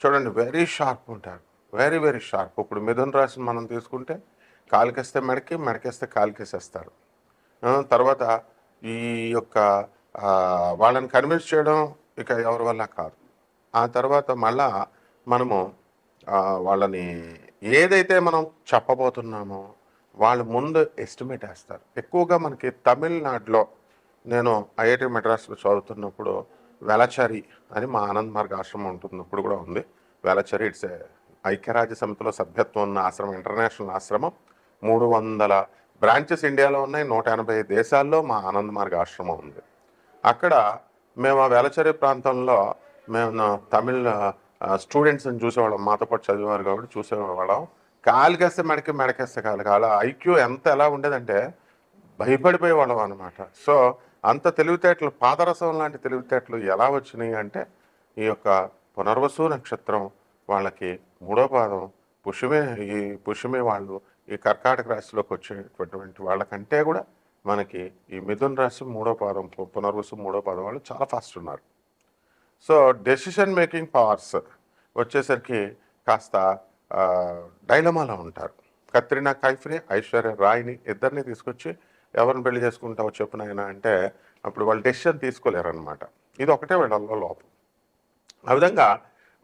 చూడండి very sharp ఉంటారు. Very very sharp ఇప్పుడు మిథున రాశిని మనం తీసుకుంటే కాలికేస్తే మెడకి మెడకేస్తే కాలికేసేస్తారు. తర్వాత ఈ యొక్క వాళ్ళని కన్విన్స్ చేయడం ఇక ఎవరి వల్ల కాదు. ఆ తర్వాత మళ్ళా మనము వాళ్ళని ఏదైతే మనం చెప్పబోతున్నామో వాళ్ళు ముందు ఎస్టిమేట్ వేస్తారు. ఎక్కువగా మనకి తమిళనాడులో నేను ఐఐటి మెడ్రాస్లో చదువుతున్నప్పుడు వెలచరి అని మా ఆనంద్ మార్గ ఆశ్రమం ఉంటుంది ఇప్పుడు కూడా ఉంది. వెలచరి ఇట్స్ ఐక్యరాజ్య సమితిలో సభ్యత్వం ఉన్న ఆశ్రమం ఇంటర్నేషనల్ ఆశ్రమం. మూడు వందల బ్రాంచెస్ ఇండియాలో ఉన్నాయి నూట ఎనభై దేశాల్లో మా ఆనంద్ మార్గ ఆశ్రమం ఉంది. అక్కడ మేము ఆ వేలచరి ప్రాంతంలో మేము తమిళ స్టూడెంట్స్ని చూసేవాళ్ళం మాతో పాటు చదివేవారు కాబట్టి చూసేవాళ్ళం. కాలికేస్తే మెడకి మెడకేస్తే కాలు కాల ఐక్యూ ఎంత ఎలా ఉండేదంటే భయపడిపోయేవాళ్ళం అనమాట సో అంత తెలివితేటలు పాదరసం లాంటి తెలివితేటలు ఎలా వచ్చినాయి అంటే ఈ యొక్క పునర్వసు నక్షత్రం వాళ్ళకి మూడో పాదం పుష్యమే ఈ పుష్యమే వాళ్ళు ఈ కర్కాటక రాశిలోకి వచ్చేటటువంటి వాళ్ళకంటే కూడా మనకి ఈ మిథున రాశి మూడో పాదం పునర్వసు మూడో పాదం వాళ్ళు చాలా ఫాస్ట్ ఉన్నారు. సో డెసిషన్ మేకింగ్ పవర్స్ వచ్చేసరికి కాస్త డైలమాలో ఉంటారు. కత్రినా కైఫ్ని ఐశ్వర్య రాయ్ని ఇద్దరిని తీసుకొచ్చి ఎవరిని పెళ్ళి చేసుకుంటావు చెప్పు నాయన అంటే అప్పుడు వాళ్ళు డెసిషన్ తీసుకోలేరు అనమాట ఇది ఒకటే వీళ్ళల్లో లోపం. ఆ విధంగా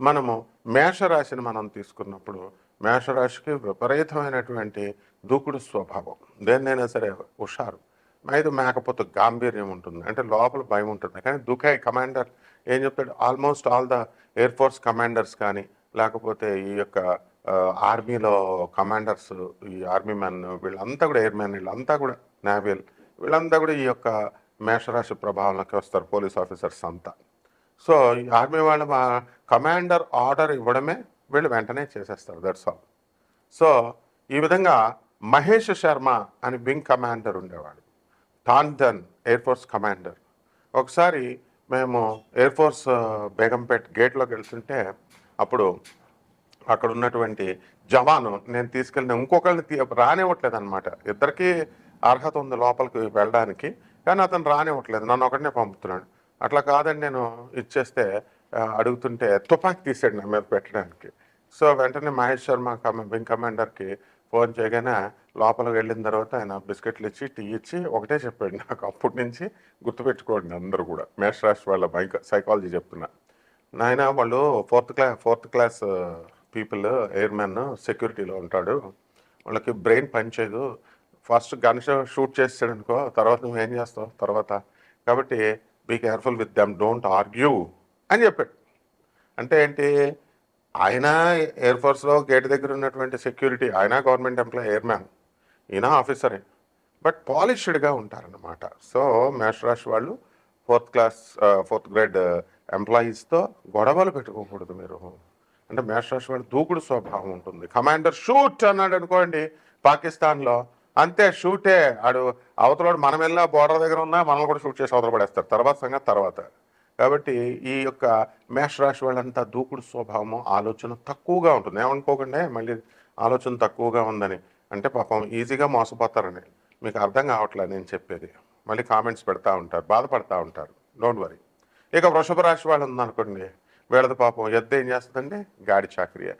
మనము మేషరాశిని మనం తీసుకున్నప్పుడు మేషరాశికి విపరీతమైనటువంటి దూకుడు స్వభావం. దేన్నైనా సరే హుషారు. ఐదు మేకపోతే గాంభీర్యం ఉంటుంది. అంటే లోపల భయం ఉంటుంది. కానీ దుకాయ్ కమాండర్ ఏం చెప్తాడు? Almost all the air force commanders కానీ లేకపోతే ఈ యొక్క ఆర్మీలో కమాండర్స్ ఈ ఆర్మీ మ్యాన్ వీళ్ళంతా కూడా ఎయిర్ మ్యాన్ వీళ్ళంతా కూడా నేవీల్ వీళ్ళంతా కూడా ఈ యొక్క మేషరాశి ప్రభావంలోకి వస్తారు పోలీస్ ఆఫీసర్స్ అంతా. సో ఈ ఆర్మీ వాళ్ళు మా కమాండర్ ఆర్డర్ ఇవ్వడమే వీళ్ళు వెంటనే చేసేస్తారు దట్స్ ఆల్ సో ఈ విధంగా మహేష్ శర్మ అని వింగ్ కమాండర్ ఉండేవాడు. టాంటన్ ఎయిర్ ఫోర్స్ కమాండర్. ఒకసారి మేము ఎయిర్ ఫోర్స్ బేగంపేట్ గేట్లోకి వెళ్తుంటే అప్పుడు అక్కడ ఉన్నటువంటి జవాను నేను తీసుకెళ్ళిన ఇంకొకరిని తీ రానివ్వట్లేదు అనమాట ఇద్దరికి అర్హత ఉంది లోపలికి వెళ్ళడానికి కానీ అతను రానివ్వట్లేదు. నన్ను ఒకటినే పంపుతున్నాడు. అట్లా కాదని నేను ఇచ్చేస్తే అడుగుతుంటే తుపాకి తీసాడు నా మీద పెట్టడానికి. సో వెంటనే మహేష్ శర్మ వింగ్ కమాండర్కి ఫోన్ చేయగానే లోపలికి వెళ్ళిన తర్వాత ఆయన బిస్కెట్లు ఇచ్చి టీ ఇచ్చి ఒకటే చెప్పాడు నాకు. అప్పటి నుంచి గుర్తుపెట్టుకోండి అందరూ కూడా. మేష్ వాళ్ళ బైక్ సైకాలజీ చెప్తున్నా. నాయన వాళ్ళు fourth class fourth class people airmen సెక్యూరిటీలో ఉంటాడు. వాళ్ళకి బ్రెయిన్ పనిచేయదు ఫస్ట్ గన్ షూట్ చేసాడు అనుకో తర్వాత నువ్వు ఏం చేస్తావు? తర్వాత. కాబట్టి be careful with them don't argue అని చెప్పాడు. అంటే ఏంటి? ఆయన ఎయిర్ ఫోర్స్లో గేట్ దగ్గర ఉన్నటువంటి సెక్యూరిటీ ఆయన గవర్నమెంట్ ఎంప్లాయ్ ఎయిర్మ్యాన్ ఈయన ఆఫీసరే బట్ పాలిష్డ్గా ఉంటారన్నమాట. సో మేషరాశి వాళ్ళు ఫోర్త్ క్లాస్ ఫోర్త్ గ్రేడ్ ఎంప్లాయీస్తో గొడవలు పెట్టుకోకూడదు మీరు. అంటే మేషరాశి వాళ్ళు దూకుడు స్వభావం ఉంటుంది. కమాండర్ షూట్ అన్నాడు అనుకోండి పాకిస్తాన్లో అంతే షూటే ఆడు అవతలవాడు మనం వెళ్ళినా బోర్డర్ దగ్గర ఉన్నా మనల్ని కూడా షూట్ చేసి అవతల పడేస్తారు. తర్వాత సంగతి తర్వాత. కాబట్టి ఈ యొక్క మేషరాశి వాళ్ళంతా దూకుడు స్వభావము ఆలోచన తక్కువగా ఉంటుంది. ఏమనుకోకుండా మళ్ళీ ఆలోచన తక్కువగా ఉందని. అంటే పాపం ఈజీగా మోసపోతారని. మీకు అర్థం కావట్లేదు నేను చెప్పేది. మళ్ళీ కామెంట్స్ పెడతా ఉంటారు బాధపడతా ఉంటారు. డోంట్ వరీ ఇక వృషభ రాశి వాళ్ళు ఉందనుకోండి వీళ్ళది పాపం ఎద్దు ఏం చేస్తుందండి? గాడి చాకరియే.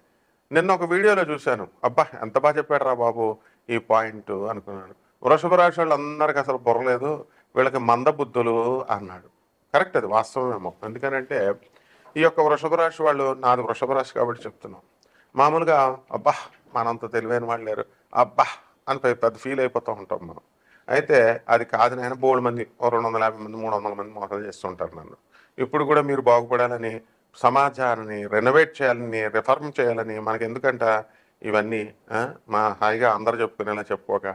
నిన్న ఒక వీడియోలో చూశాను. అబ్బా ఎంత బాగా చెప్పాడు రా బాబు. ఈ పాయింట్ అనుకున్నాడు. వృషభ రాశి వాళ్ళు అందరికి అసలు బుర్రలేదు వీళ్ళకి మందబుద్ధులు అన్నాడు. కరెక్ట్ అది వాస్తవమేమో. ఎందుకనంటే ఈ యొక్క వృషభ రాశి వాళ్ళు నాది వృషభ రాశి కాబట్టి చెప్తున్నాం. మామూలుగా అబ్బా మనంత తెలివైన వాళ్ళు లేరు. అబ్బా అని పెద్ద ఫీల్ అయిపోతూ ఉంటాం మనం. అయితే అది కాదు నేను బోల్డ్ మంది రెండు వందల యాభై మంది మూడు వందల మంది మోసం చేస్తుంటారు నన్ను. ఇప్పుడు కూడా మీరు బాగుపడాలని సమాజాన్ని రెనోవేట్ చేయాలని రిఫార్మ్ చేయాలని మనకి ఎందుకంటే ఇవన్నీ మా హాయిగా అందరు చెప్పుకునేలా చెప్పుకోక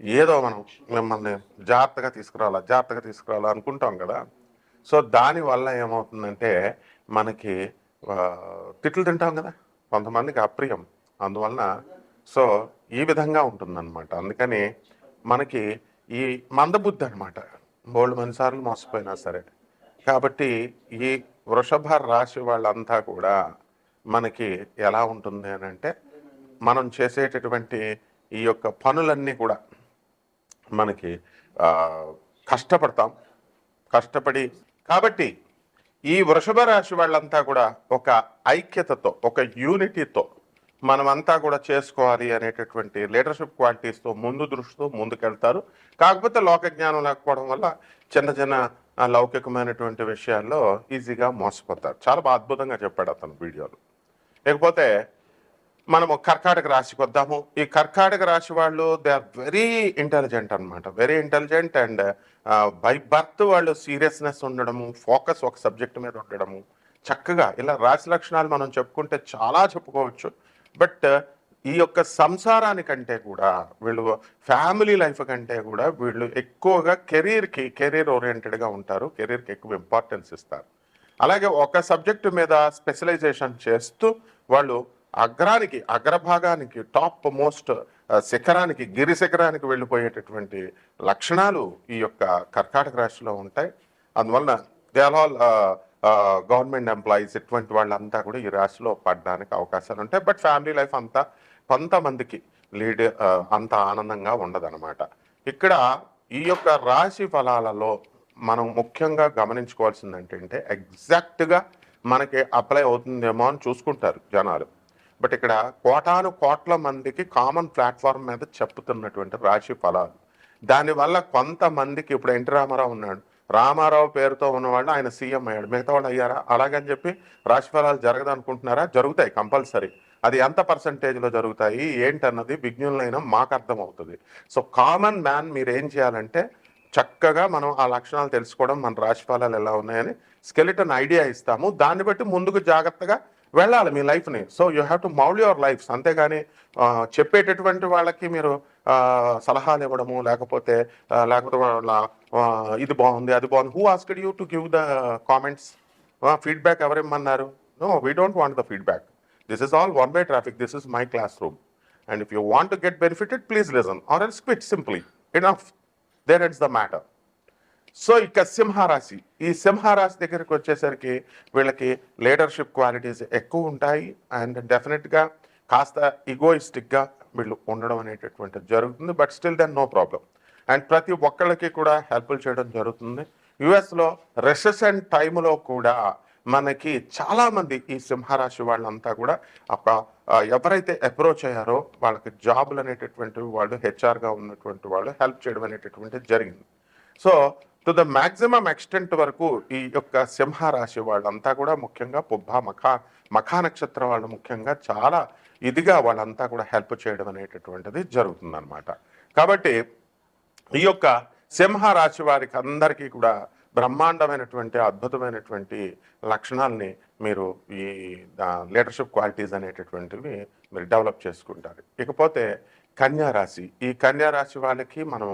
ఏదో మనం మిమ్మల్ని జాగ్రత్తగా తీసుకురావాలా జాగ్రత్తగా తీసుకురావాలా అనుకుంటాం కదా. సో దానివల్ల ఏమవుతుందంటే మనకి తిట్లు తింటాం కదా కొంతమందికి అప్రియం. అందువలన సో ఈ విధంగా ఉంటుందన్నమాట. అందుకని మనకి ఈ మందబుద్ధి అనమాట బోల్డ్ మనిసార్లు మోసపోయినా సరే. కాబట్టి ఈ వృషభ రాశి వాళ్ళంతా కూడా మనకి ఎలా ఉంటుంది అని అంటే మనం చేసేటటువంటి ఈ యొక్క పనులన్నీ కూడా మనకి కష్టపడతాం. కష్టపడి కాబట్టి ఈ వృషభ రాశి వాళ్ళంతా కూడా ఒక ఐక్యతతో ఒక యూనిటీతో మనమంతా కూడా చేసుకోవాలి అనేటటువంటి లీడర్షిప్ క్వాలిటీస్తో ముందు దృష్టితో ముందుకెళ్తారు. కాకపోతే లోక జ్ఞానం లేకపోవడం వల్ల చిన్న చిన్న లౌకికమైనటువంటి విషయాల్లో ఈజీగా మోసపోతారు. చాలా బాగా అద్భుతంగా చెప్పాడు అతను వీడియోలో. లేకపోతే మనము కర్కాటక రాశికి వద్దాము. ఈ కర్కాటక రాశి వాళ్ళు దే ఆర్ వెరీ ఇంటెలిజెంట్ అన్నమాట. Very intelligent and by birth వాళ్ళు సీరియస్నెస్ ఉండడము ఫోకస్ ఒక సబ్జెక్ట్ మీద ఉండడము చక్కగా ఇలా రాశి లక్షణాలు మనం చెప్పుకుంటే చాలా చెప్పుకోవచ్చు. బట్ ఈ యొక్క సంసారానికంటే కూడా వీళ్ళు ఫ్యామిలీ లైఫ్ కంటే కూడా వీళ్ళు ఎక్కువగా కెరీర్కి కెరీర్ ఓరియంటెడ్గా ఉంటారు. కెరీర్కి ఎక్కువ ఇంపార్టెన్స్ ఇస్తారు. అలాగే ఒక సబ్జెక్టు మీద స్పెషలైజేషన్ చేస్తూ వాళ్ళు అగ్రానికి అగ్రభాగానికి టాప్ మోస్ట్ శిఖరానికి గిరి శిఖరానికి వెళ్ళిపోయేటటువంటి లక్షణాలు ఈ యొక్క కర్కాటక రాశిలో ఉంటాయి. అందువలన they are all government employees ఇటువంటి వాళ్ళంతా కూడా ఈ రాశిలో పడడానికి అవకాశాలు ఉంటాయి. బట్ ఫ్యామిలీ లైఫ్ అంతా కొంతమందికి లీడ్ అంత ఆనందంగా ఉండదన్నమాట. ఇక్కడ ఈ యొక్క రాశి ఫలాలలో మనం ముఖ్యంగా గమనించుకోవాల్సింది ఏంటంటే ఎగ్జాక్ట్గా మనకి అప్లై అవుతుందేమో అని చూసుకుంటారు జనాలు. బట్ ఇక్కడ కోటాను కోట్ల మందికి కామన్ ప్లాట్ఫామ్ మీద చెప్పుతున్నటువంటి రాశి ఫలాలు. దానివల్ల కొంతమందికి ఇప్పుడు ఎన్టీ రామారావు ఉన్నాడు. రామారావు పేరుతో ఉన్నవాళ్ళు ఆయన సీఎం అయ్యాడు. మిగతా వాళ్ళు అయ్యారా? అలాగని చెప్పి రాశి ఫలాలు జరగదు అనుకుంటున్నారా జరుగుతాయి కంపల్సరీ. అది ఎంత పర్సంటేజ్లో జరుగుతాయి? ఏంటన్నది విజ్ఞులైనా మాకు అర్థమవుతుంది. సో కామన్ మ్యాన్ మీరు ఏం చేయాలంటే చక్కగా మనం ఆ లక్షణాలు తెలుసుకోవడం మన రాశి ఫలాలు ఎలా ఉన్నాయని స్కెలిటన్ ఐడియా ఇస్తాము. దాన్ని బట్టి ముందుకు జాగ్రత్తగా వెళ్ళాలి మీ లైఫ్ని. So you have to mould your lifes. అంతేగాని చెప్పేటటువంటి వాళ్ళకి మీరు సలహాలు ఇవ్వడము లేకపోతే లేకపోతే వాళ్ళ ఇది బాగుంది అది బాగుంది. Who asked you to give the comments feedback ఎవరేమన్నారు no we don't want the feedback this is all one way traffic this is my classroom and if you want to get benefited please listen or else quit simply enough there it's the matter so ఇక సింహరాశి ఈ సింహరాశి దగ్గరికి వచ్చేసరికి వీళ్ళకి leadership qualities ఎక్కువ ఉంటాయి. And డెఫినెట్గా కాస్త ఈగోయిస్టిక్గా వీళ్ళు ఉండడం అనేటటువంటిది జరుగుతుంది. But still then no problem and ప్రతి ఒక్కళ్ళకి కూడా హెల్ప్లు చేయడం జరుగుతుంది. యుఎస్లో రెసెషన్ టైంలో కూడా మనకి చాలామంది ఈ సింహరాశి వాళ్ళంతా కూడా ఒక ఎవరైతే అప్రోచ్ అయ్యారో వాళ్ళకి జాబులు అనేటటువంటి వాళ్ళు హెచ్ఆర్గా ఉన్నటువంటి వాళ్ళు హెల్ప్ చేయడం అనేటటువంటిది జరిగింది. So to the maximum extent వరకు ఈ యొక్క సింహరాశి వాళ్ళంతా కూడా ముఖ్యంగా పుబ్బ మఖా మఖా నక్షత్రం వాళ్ళు ముఖ్యంగా చాలా ఇదిగా వాళ్ళంతా కూడా హెల్ప్ చేయడం అనేటటువంటిది జరుగుతుందన్నమాట. కాబట్టి ఈ యొక్క సింహరాశి వారికి అందరికీ కూడా బ్రహ్మాండమైనటువంటి అద్భుతమైనటువంటి లక్షణాలని మీరు ఈ లీడర్షిప్ క్వాలిటీస్ అనేటటువంటివి మీరు డెవలప్ చేసుకుంటారు. ఇకపోతే కన్యారాశి ఈ కన్యారాశి వాళ్ళకి మనం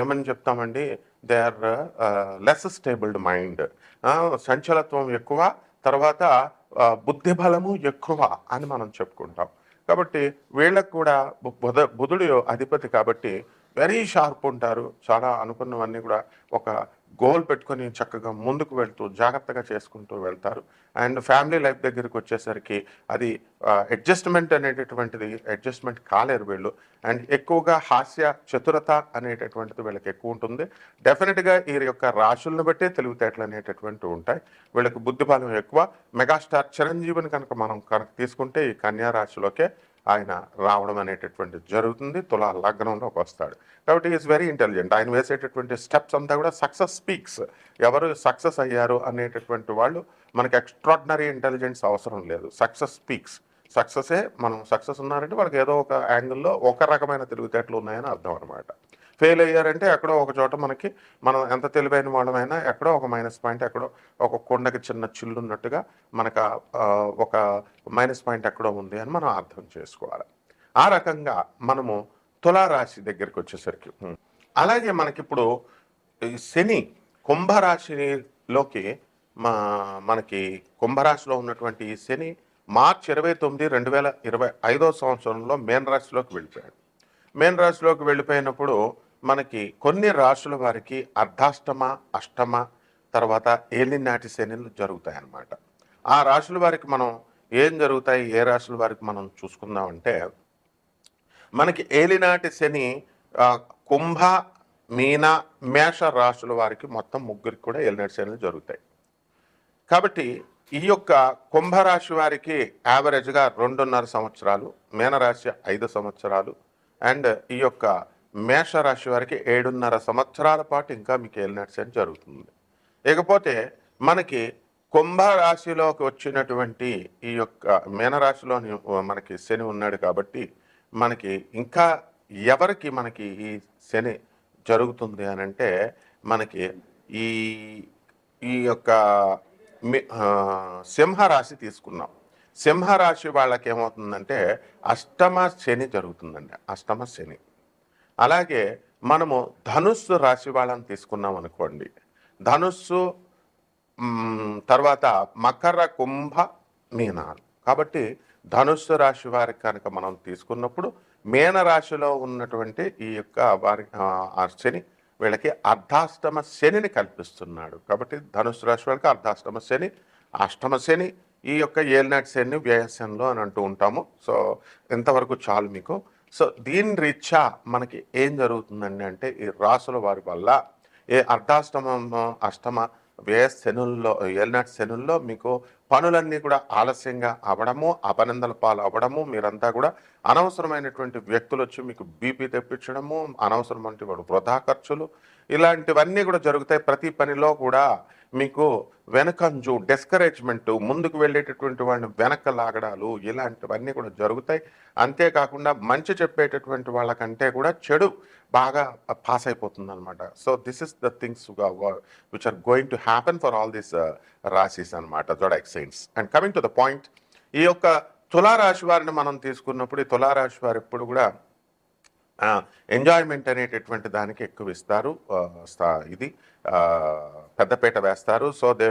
ఏమని చెప్తామండి? They are less stabled mind సంచలత్వం ఎక్కువ తర్వాత బుద్ధి బలము ఎక్కువ అని మనం చెప్పుకుంటాం. కాబట్టి వీళ్ళకు కూడా బు- బుధ బుధుడు అధిపతి కాబట్టి వెరీ షార్ప్ ఉంటారు. చాలా అనుకున్నవన్నీ కూడా ఒక గోల్ పెట్టుకొని చక్కగా ముందుకు వెళ్తూ జాగ్రత్తగా చేసుకుంటూ వెళ్తారు. అండ్ ఫ్యామిలీ లైఫ్ దగ్గరికి వచ్చేసరికి అది అడ్జస్ట్మెంట్ అనేటటువంటిది అడ్జస్ట్మెంట్ కాలేరు వీళ్ళు. అండ్ ఎక్కువగా హాస్య చతురత అనేటటువంటిది వీళ్ళకి ఎక్కువ ఉంటుంది. డెఫినెట్గా ఈ యొక్క రాశులను బట్టే తెలివితేటలు అనేటటువంటివి ఉంటాయి. వీళ్ళకి బుద్ధిబలం ఎక్కువ. మెగాస్టార్ చిరంజీవిని కనుక మనం కనుక తీసుకుంటే ఈ కన్యా రాశిలోకే ఆయన రావడం అనేటటువంటిది జరుగుతుంది. తులా లగ్నంలోకి వస్తాడు. కాబట్టి ఈజ్ వెరీ ఇంటెలిజెంట్ ఆయన వేసేటటువంటి స్టెప్స్ అంతా కూడా సక్సెస్ స్పీక్స్ ఎవరు సక్సెస్ అయ్యారు అనేటటువంటి వాళ్ళు మనకి ఎక్స్ట్రాడినరీ ఇంటెలిజెన్స్ అవసరం లేదు. సక్సెస్ స్పీక్స్ సక్సెసే మనం సక్సెస్ ఉన్నారంటే వాళ్ళకి ఏదో ఒక యాంగిల్లో ఒక రకమైన తెలివితేటలు ఉన్నాయని అర్థం అనమాట ఫెయిల్ అయ్యారంటే ఎక్కడో ఒక చోట మనకి మనం ఎంత తెలివైన వాళ్ళమైనా ఎక్కడో ఒక మైనస్ పాయింట్ ఎక్కడో ఒక కొండకి చిన్న చిల్లున్నట్టుగా మనకు ఒక మైనస్ పాయింట్ ఎక్కడో ఉంది అని మనం అర్థం చేసుకోవాలి. ఆ రకంగా మనము తులారాశి దగ్గరికి వచ్చేసరికి అలాగే మనకిప్పుడు ఈ శని కుంభరాశిలోకి మా మనకి కుంభరాశిలో ఉన్నటువంటి ఈ శని మార్చ్ ఇరవై తొమ్మిది రెండు వేల ఇరవై ఐదో సంవత్సరంలో మేన్ రాశిలోకి వెళ్ళిపోయాడు. మేన్ రాశిలోకి వెళ్ళిపోయినప్పుడు మనకి కొన్ని రాశుల వారికి అర్ధాష్టమ అష్టమ తర్వాత ఏలినాటి శనిలు జరుగుతాయి అన్నమాట ఆ రాశుల వారికి మనం ఏం జరుగుతాయి? ఏ రాశుల వారికి మనం చూసుకుందామంటే మనకి ఏలినాటి శని కుంభ మీన మేష రాశుల వారికి మొత్తం ముగ్గురికి కూడా ఏలినాటి శనులు జరుగుతాయి. కాబట్టి ఈ యొక్క కుంభరాశి వారికి యావరేజ్గా రెండున్నర సంవత్సరాలు మీనరాశి ఐదు సంవత్సరాలు అండ్ ఈ యొక్క మేషరాశి వారికి ఏడున్నర సంవత్సరాల పాటు ఇంకా మీకు ఏలినాటి శని జరుగుతుంది. ఇకపోతే మనకి కుంభరాశిలోకి వచ్చినటువంటి ఈ యొక్క మీనరాశిలోని మనకి శని ఉన్నాడు కాబట్టి మనకి ఇంకా ఎవరికి మనకి ఈ శని జరుగుతుంది అని అంటే మనకి ఈ ఈ యొక్క మి- సింహరాశి తీసుకున్నాం సింహరాశి వాళ్ళకి ఏమవుతుందంటే అష్టమ శని జరుగుతుందండి. అష్టమ శని. అలాగే మనము ధనుస్సు రాశి వాళ్ళని తీసుకున్నాం అనుకోండి. ధనుస్సు తర్వాత మకర కుంభ మీనాలు. కాబట్టి ధనుస్సు రాశి వారికి కనుక మనం తీసుకున్నప్పుడు మీన రాశిలో ఉన్నటువంటి ఈ యొక్క వారి శని వీళ్ళకి అర్ధాష్టమ శనిని కల్పిస్తున్నాడు. కాబట్టి ధనుస్సు రాశి వాళ్ళకి అర్ధాష్టమ శని అష్టమ శని ఈ యొక్క ఏలినాటి శని వ్యయశనిలో అని అంటూ ఉంటాము. సో ఇంతవరకు చాలు మీకు. సో దీని రీత్యా మనకి ఏం జరుగుతుందండి అంటే ఈ రాసుల వారి వల్ల ఏ అర్ధాష్టమ అష్టమ వ్యయ శనుల్లో ఏలినాటి శనుల్లో మీకు పనులన్నీ కూడా ఆలస్యంగా అవ్వడము అపనందల పాలు అవ్వడము మీరంతా కూడా అనవసరమైనటువంటి వ్యక్తులు వచ్చి మీకు బీపీ తెప్పించడము అనవసరమైనటువంటి వాడు వృధా ఖర్చులు ఇలాంటివన్నీ కూడా జరుగుతాయి. ప్రతి పనిలో కూడా మీకు వెనకంజు డిస్కరేజ్మెంట్ ముందుకు వెళ్ళేటటువంటి వాళ్ళని వెనక లాగడాలు ఇలాంటివన్నీ కూడా జరుగుతాయి. అంతేకాకుండా మంచి చెప్పేటటువంటి వాళ్ళకంటే కూడా చెడు బాగా పాస్ అయిపోతుంది అనమాట so this is the things which are going to happen for all this రాశీస్ అనమాట zodiac signs and coming to the point ఈ యొక్క తులారాశి వారిని మనం తీసుకున్నప్పుడు ఈ తులారాశి వారు ఎప్పుడు కూడా ఎంజాయ్మెంట్ అనేటటువంటి దానికి ఎక్కువ ఇస్తారు ఇది పెద్దపేట వేస్తారు. సో దే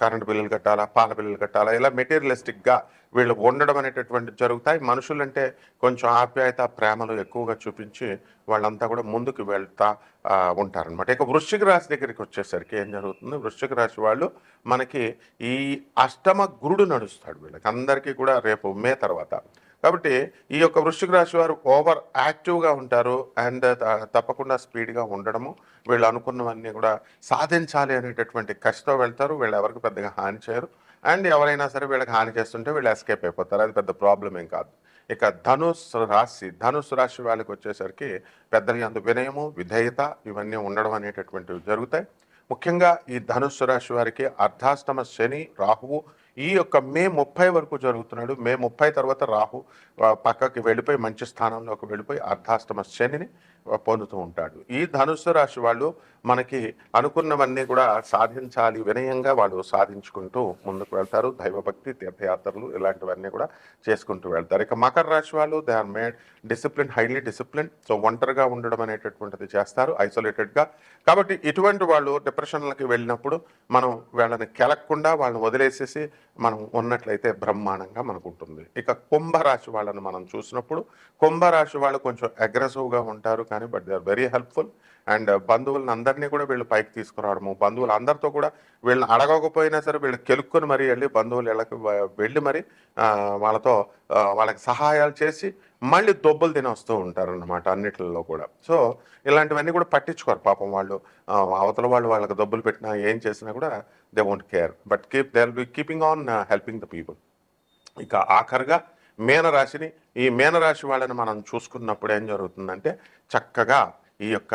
కరెంటు బిల్లులు కట్టాలా పాల బిల్లులు కట్టాలా ఇలా మెటీరియలిస్టిక్గా వీళ్ళు ఉండడం అనేటటువంటి జరుగుతాయి. మనుషులంటే కొంచెం ఆప్యాయత ప్రేమలు ఎక్కువగా చూపించి వాళ్ళంతా కూడా ముందుకు వెళ్తా ఉంటారనమాట ఇక వృశ్చిక రాశి దగ్గరికి వచ్చేసరికి ఏం జరుగుతుంది? వృశ్చిక రాశి వాళ్ళు మనకి ఈ అష్టమ గురుడు నడుస్తాడు వీళ్ళకి. అందరికీ కూడా రేపు మే తర్వాత. కాబట్టి ఈ యొక్క వృశ్చిక రాశి వారు ఓవర్ యాక్టివ్గా ఉంటారు అండ్ తప్పకుండా స్పీడ్గా ఉండడము వీళ్ళు అనుకున్నవన్నీ కూడా సాధించాలి అనేటటువంటి కష్టం వెళ్తారు వీళ్ళు ఎవరికి పెద్దగా హాని చేయరు. అండ్ ఎవరైనా సరే వీళ్ళకి హాని చేస్తుంటే వీళ్ళు ఎస్కేప్ అయిపోతారు. అది పెద్ద ప్రాబ్లం ఏం కాదు. ఇక ధనుస్ రాశి ధనుస్ రాశి వాళ్ళకి వచ్చేసరికి పెద్దల అందు వినయము విధేయత ఇవన్నీ ఉండడం అనేటటువంటివి జరుగుతాయి. ముఖ్యంగా ఈ ధనుస్సు రాశి వారికి అర్ధాష్టమ శని రాహువు ఈ యొక్క మే ముప్పై వరకు జరుగుతున్నాడు. మే ముప్పై తర్వాత రాహు పక్కకి వెళ్ళిపోయి మంచి స్థానంలోకి వెళ్ళిపోయి అర్ధాష్టమ శనిని పొందుతూ ఉంటాడు. ఈ ధనుస్సు రాశి వాళ్ళు మనకి అనుకున్నవన్నీ కూడా సాధించాలి వినయంగా వాళ్ళు సాధించుకుంటూ ముందుకు వెళ్తారు. దైవభక్తి తీర్థయాత్రలు ఇలాంటివన్నీ కూడా చేసుకుంటూ వెళ్తారు. ఇక మకర రాశి వాళ్ళు they are made discipline highly discipline so ఒంటరిగా ఉండడం అనేటటువంటిది చేస్తారు ఐసోలేటెడ్గా కాబట్టి ఇటువంటి వాళ్ళు డిప్రెషన్లకి వెళ్ళినప్పుడు మనం వాళ్ళని కెలక్కుండా వాళ్ళని వదిలేసేసి మనం ఉన్నట్లయితే బ్రహ్మాండంగా మనకు ఉంటుంది ఇక కుంభరాశి వాళ్ళని మనం చూసినప్పుడు కుంభరాశి వాళ్ళు కొంచెం అగ్రెసివ్గా ఉంటారు కానీ but they are very helpful and బంధువులను అందరినీ కూడా వీళ్ళు పైకి తీసుకురావడము బంధువులు అందరితో కూడా వీళ్ళని అడగకపోయినా సరే వీళ్ళు కెలుక్కొని మరీ వెళ్ళి బంధువులు ఇళ్ళకి వెళ్ళి మరి వాళ్ళతో వాళ్ళకి సహాయాలు చేసి మళ్ళీ దొబ్బలు తిని వస్తూ ఉంటారు అన్నమాట అన్నిటిలో కూడా. సో ఇలాంటివన్నీ కూడా పట్టించుకోరు పాపం వాళ్ళు. అవతల వాళ్ళు వాళ్ళకి దొబ్బలు పెట్టినా ఏం చేసినా కూడా they won't care but keep they be keeping on helping the people ఇక ఆఖరిగా మీనరాశిని ఈ మీనరాశి వాళ్ళని మనం చూసుకున్నప్పుడు ఏం జరుగుతుందంటే చక్కగా ఈ యొక్క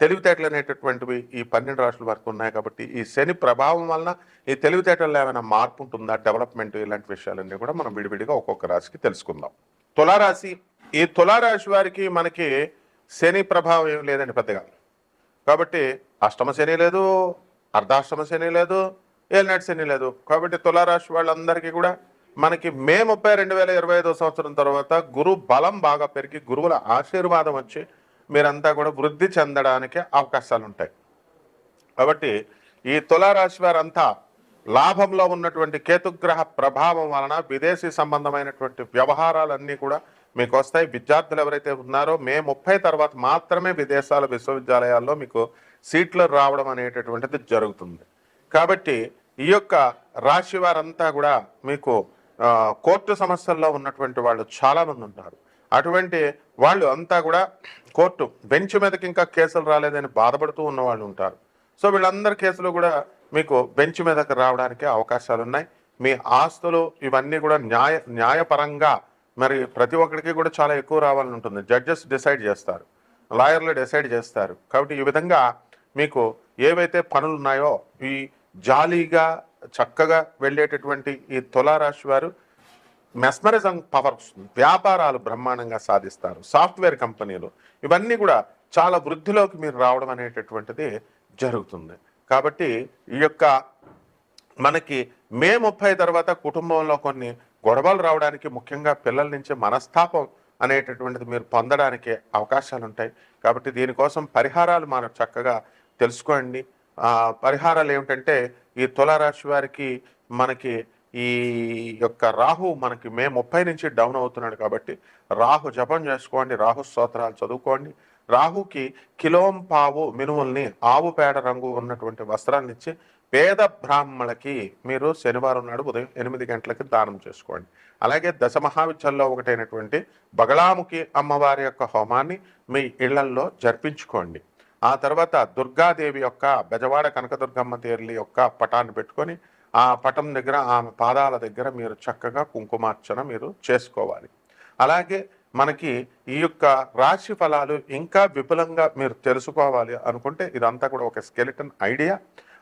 తెలివితేటలు అనేటటువంటివి ఈ పన్నెండు రాష్ట్రాల వరకు ఉన్నాయి కాబట్టి ఈ శని ప్రభావం వలన ఈ తెలివితేటల్లో ఏమైనా మార్పు ఉంటుందా? డెవలప్మెంట్ ఇలాంటి విషయాలన్నీ కూడా మనం విడివిడిగా ఒక్కొక్క రాశికి తెలుసుకుందాం. తులారాశి ఈ తులారాశి వారికి మనకి శని ప్రభావం ఏం లేదండి పెద్దగా. కాబట్టి అష్టమ శని లేదు అర్ధాష్టమ శని లేదు ఏలినాటి శని లేదు. కాబట్టి తులారాశి వాళ్ళందరికీ కూడా మనకి మే ముప్పై రెండు వేల ఇరవై ఐదో సంవత్సరం తర్వాత గురు బలం బాగా పెరిగి గురువుల ఆశీర్వాదం వచ్చి మీరంతా కూడా వృద్ధి చెందడానికి అవకాశాలు ఉంటాయి కాబట్టి ఈ తులారాశి వారంతా లాభంలో ఉన్నటువంటి కేతుగ్రహ ప్రభావం వలన విదేశీ సంబంధమైనటువంటి వ్యవహారాలన్నీ కూడా మీకు వస్తాయి విద్యార్థులు ఎవరైతే ఉన్నారో మే ముప్పై తర్వాత మాత్రమే విదేశాల విశ్వవిద్యాలయాల్లో మీకు సీట్లు రావడం అనేటటువంటిది జరుగుతుంది. కాబట్టి ఈ యొక్క రాశి వారంతా కూడా మీకు కోర్టు సమస్యల్లో ఉన్నటువంటి వాళ్ళు చాలామంది ఉంటారు. అటువంటి వాళ్ళు అంతా కూడా కోర్టు బెంచ్ మీదకి ఇంకా కేసులు రాలేదని బాధపడుతూ ఉన్న వాళ్ళు ఉంటారు. సో వీళ్ళందరి కేసులు కూడా మీకు బెంచ్ మీదకి రావడానికి అవకాశాలు ఉన్నాయి మీ ఆస్తులు ఇవన్నీ కూడా న్యాయ న్యాయపరంగా మరి ప్రతి ఒక్కరికి కూడా చాలా ఎక్కువ రావాలని ఉంటుంది. జడ్జెస్ డిసైడ్ చేస్తారు. లాయర్లు డిసైడ్ చేస్తారు. కాబట్టి ఈ విధంగా మీకు ఏవైతే పనులు ఉన్నాయో ఈ జాలీగా చక్కగా వెళ్ళేటటువంటి ఈ తులారాశి వారు మెస్మరిజం పవర్ వస్తుంది. వ్యాపారాలు బ్రహ్మాండంగా సాధిస్తారు. సాఫ్ట్వేర్ కంపెనీలు ఇవన్నీ కూడా చాలా వృద్ధిలోకి మీరు రావడం అనేటటువంటిది జరుగుతుంది. కాబట్టి ఈ యొక్క మనకి మే ముప్పై తర్వాత కుటుంబంలో కొన్ని గొడవలు రావడానికి ముఖ్యంగా పిల్లల నుంచి మనస్తాపం అనేటటువంటిది మీరు పొందడానికి అవకాశాలు ఉంటాయి కాబట్టి దీనికోసం పరిహారాలు మనం చక్కగా తెలుసుకోండి. పరిహారాలు ఏమిటంటే ఈ తులారాశి వారికి మనకి ఈ యొక్క రాహు మనకి మే ముప్పై నుంచి డౌన్ అవుతున్నాడు కాబట్టి రాహు జపం చేసుకోండి రాహు స్తోత్రాలు చదువుకోండి. రాహుకి కిలోం పావు మినుముల్ని ఆవు పేడ రంగు ఉన్నటువంటి వస్త్రాన్ని ఇచ్చి పేద బ్రాహ్మణులకి మీరు శనివారం నాడు ఉదయం ఎనిమిది గంటలకి దానం చేసుకోండి. అలాగే దశ మహావిద్యల్లో ఒకటైనటువంటి బగళాముఖి అమ్మవారి యొక్క హోమాన్ని మీ ఇళ్ళల్లో జరిపించుకోండి. ఆ తర్వాత దుర్గాదేవి యొక్క బెజవాడ కనకదుర్గమ్మ తేర్లి యొక్క పటాన్ని పెట్టుకొని ఆ పటం దగ్గర ఆమె పాదాల దగ్గర మీరు చక్కగా కుంకుమార్చన మీరు చేసుకోవాలి. అలాగే మనకి ఈ యొక్క రాశి ఫలాలు ఇంకా విపులంగా మీరు తెలుసుకోవాలి అనుకుంటే ఇదంతా కూడా ఒక స్కెలిటన్ ఐడియా.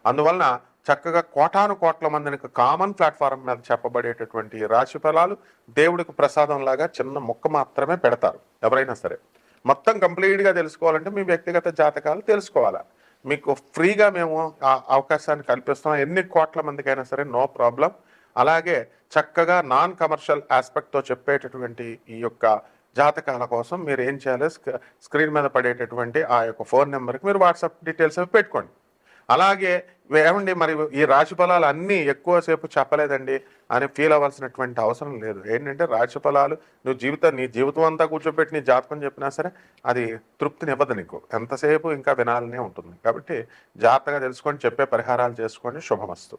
అందువలన చక్కగా కోటాను కోట్ల మందిని కామన్ ప్లాట్ఫారం మీద చెప్పబడేటటువంటి రాశి ఫలాలు దేవుడికి ప్రసాదం లాగా చిన్న ముక్క మాత్రమే పెడతారు. ఎవరైనా సరే. మొత్తం కంప్లీట్గా తెలుసుకోవాలంటే మీ వ్యక్తిగత జాతకాలు తెలుసుకోవాలి? మీకు ఫ్రీగా మేము ఆ అవకాశాన్ని కల్పిస్తాం ఎన్ని కోట్ల మందికైనా సరే నో ప్రాబ్లం. అలాగే చక్కగా నాన్ కమర్షియల్ ఆస్పెక్ట్తో చెప్పేటటువంటి ఈ యొక్క జాతకాల కోసం మీరు ఏం చేయాలి? స్క- స్క్రీన్ మీద పడేటటువంటి ఆ యొక్క ఫోన్ నెంబర్కి మీరు వాట్సాప్ డీటెయిల్స్ అవి పెట్టుకోండి. అలాగే ఏమండి మరి ఈ రాశి ఫలాలు అన్నీ ఎక్కువసేపు చెప్పలేదండి అని ఫీల్ అవ్వాల్సినటువంటి అవసరం లేదు. ఏంటంటే రాశి ఫలాలు నువ్వు జీవితం నీ జీవితం అంతా కూర్చోబెట్టి నీ జాతకం చెప్పినా సరే అది తృప్తినివ్వదు నీకు. ఎంతసేపు ఇంకా వినాలనే ఉంటుంది. కాబట్టి జాగ్రత్తగా తెలుసుకొని చెప్పే పరిహారాలు చేసుకోండి. శుభమస్తు.